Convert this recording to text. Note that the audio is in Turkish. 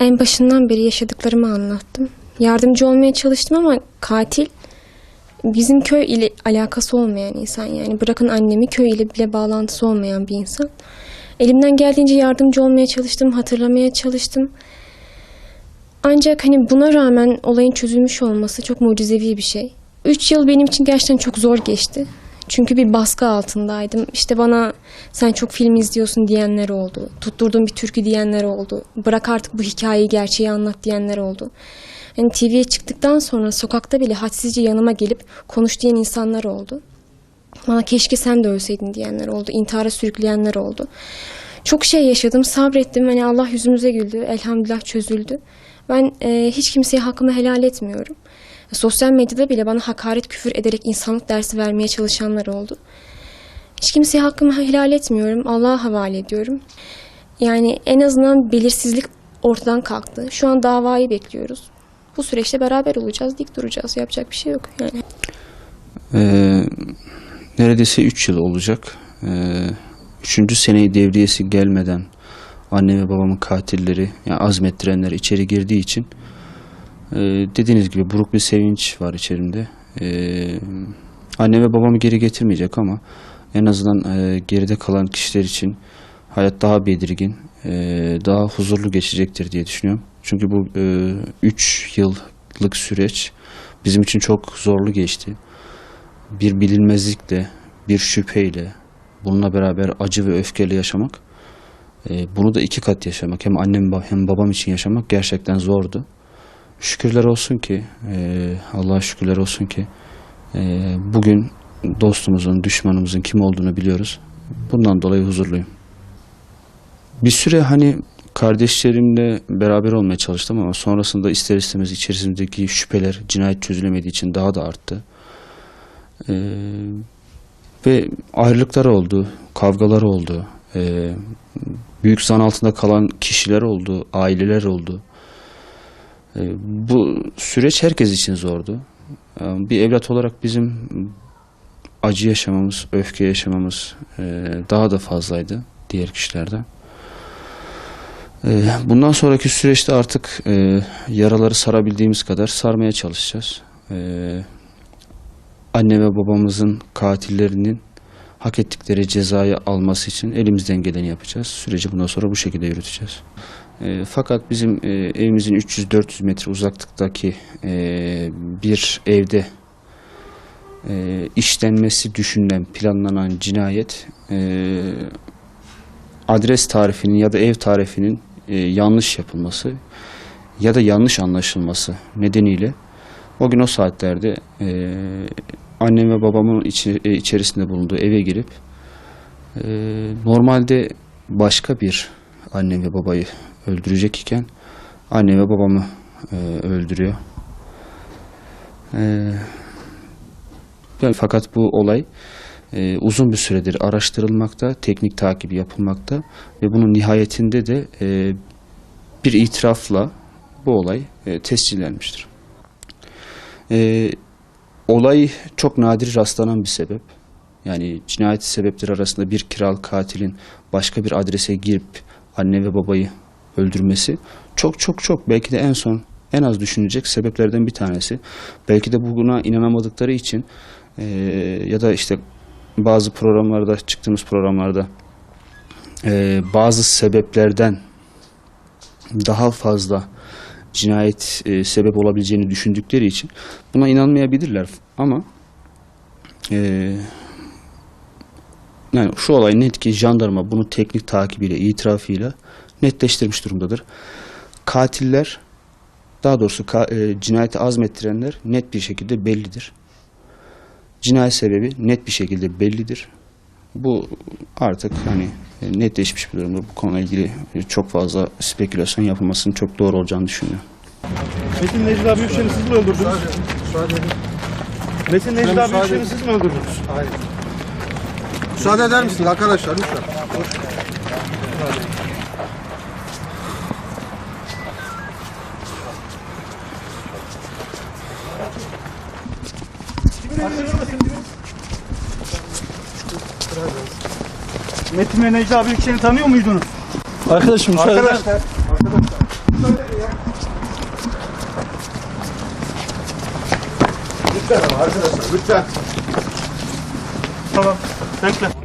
En başından beri yaşadıklarımı anlattım. Yardımcı olmaya çalıştım ama katil bizim köy ile alakası olmayan insan yani bırakın annemi köy ile bile bağlantısı olmayan bir insan. Elimden geldiğince yardımcı olmaya çalıştım, hatırlamaya çalıştım. Ancak hani buna rağmen olayın çözülmüş olması çok mucizevi bir şey. Üç yıl benim için gerçekten çok zor geçti. Çünkü bir baskı altındaydım. İşte bana sen çok film izliyorsun diyenler oldu. Tutturdun bir türkü diyenler oldu. Bırak artık bu hikayeyi gerçeği anlat diyenler oldu. Hani TV'ye çıktıktan sonra sokakta bile hadsizce yanıma gelip konuş diyen insanlar oldu. Bana keşke sen de ölseydin diyenler oldu. İntihara sürükleyenler oldu. Çok şey yaşadım, sabrettim. Hani Allah yüzümüze güldü. Elhamdülillah çözüldü. Ben e, hiç kimseye hakkımı helal etmiyorum. Sosyal medyada bile bana hakaret küfür ederek insanlık dersi vermeye çalışanlar oldu. Hiç kimseye hakkımı helal etmiyorum. Allah'a havale ediyorum. Yani en azından belirsizlik ortadan kalktı. Şu an davayı bekliyoruz. Bu süreçte beraber olacağız, dik duracağız. Yapacak bir şey yok yani. Ee, neredeyse 3 yıl olacak. Ee, üçüncü seneyi devriyesi gelmeden anne ve babamın katilleri, yani azmettirenler içeri girdiği için e, dediğiniz gibi buruk bir sevinç var içerimde. Ee, anne ve babamı geri getirmeyecek ama en azından e, geride kalan kişiler için hayat daha belirgin, e, daha huzurlu geçecektir diye düşünüyorum. Çünkü bu 3 yıllık süreç bizim için çok zorlu geçti bir bilinmezlikle, bir şüpheyle, bununla beraber acı ve öfkeyle yaşamak, e, bunu da iki kat yaşamak, hem annem hem babam için yaşamak gerçekten zordu. Şükürler olsun ki, e, Allah'a şükürler olsun ki, e, bugün dostumuzun, düşmanımızın kim olduğunu biliyoruz. Bundan dolayı huzurluyum. Bir süre hani kardeşlerimle beraber olmaya çalıştım ama sonrasında ister istemez içerisindeki şüpheler cinayet çözülemediği için daha da arttı. Ee, ve ayrılıklar oldu, kavgalar oldu, ee, büyük zan altında kalan kişiler oldu, aileler oldu. Ee, bu süreç herkes için zordu. Ee, bir evlat olarak bizim acı yaşamamız, öfke yaşamamız ee, daha da fazlaydı diğer kişilerden. Ee, bundan sonraki süreçte artık ee, yaraları sarabildiğimiz kadar sarmaya çalışacağız. Anne ve babamızın katillerinin hak ettikleri cezayı alması için elimizden geleni yapacağız. Süreci bundan sonra bu şekilde yürüteceğiz. E, fakat bizim e, evimizin 300-400 metre uzaklıktaki e, bir evde e, işlenmesi düşünülen, planlanan cinayet e, adres tarifinin ya da ev tarifinin e, yanlış yapılması ya da yanlış anlaşılması nedeniyle o gün o saatlerde e, annem ve babamın içi, e, içerisinde bulunduğu eve girip e, normalde başka bir anne ve babayı öldürecek iken anne ve babamı e, öldürüyor. E, ve fakat bu olay e, uzun bir süredir araştırılmakta, teknik takibi yapılmakta ve bunun nihayetinde de e, bir itirafla bu olay e, tescillenmiştir. E, olay çok nadir rastlanan bir sebep. Yani cinayet sebepleri arasında bir kiralık katilin başka bir adrese girip anne ve babayı öldürmesi çok çok çok belki de en son en az düşünecek sebeplerden bir tanesi. Belki de buna inanamadıkları için e, ya da işte bazı programlarda çıktığımız programlarda e, bazı sebeplerden daha fazla cinayet e, sebep olabileceğini düşündükleri için buna inanmayabilirler ama e, yani şu olay net ki jandarma bunu teknik takibiyle, itirafıyla netleştirmiş durumdadır. Katiller daha doğrusu ka, e, cinayeti azmettirenler net bir şekilde bellidir. Cinayet sebebi net bir şekilde bellidir. Bu artık hani e, netleşmiş bir durumdur. Bu konuyla ilgili çok fazla spekülasyon yapılmasının çok doğru olacağını düşünüyorum. Metin Necla Büyükşen'i siz mi öldürdünüz? Metin Necla Büyükşen'i siz mi öldürdünüz? Müsaade eder misiniz arkadaşlar lütfen? Metin ve Necla Büyükşehir'i tanıyor muydunuz? Arkadaşım müsaade Arkadaşlar. Lütfen arkadaşlar lütfen. Tamam. Bekle.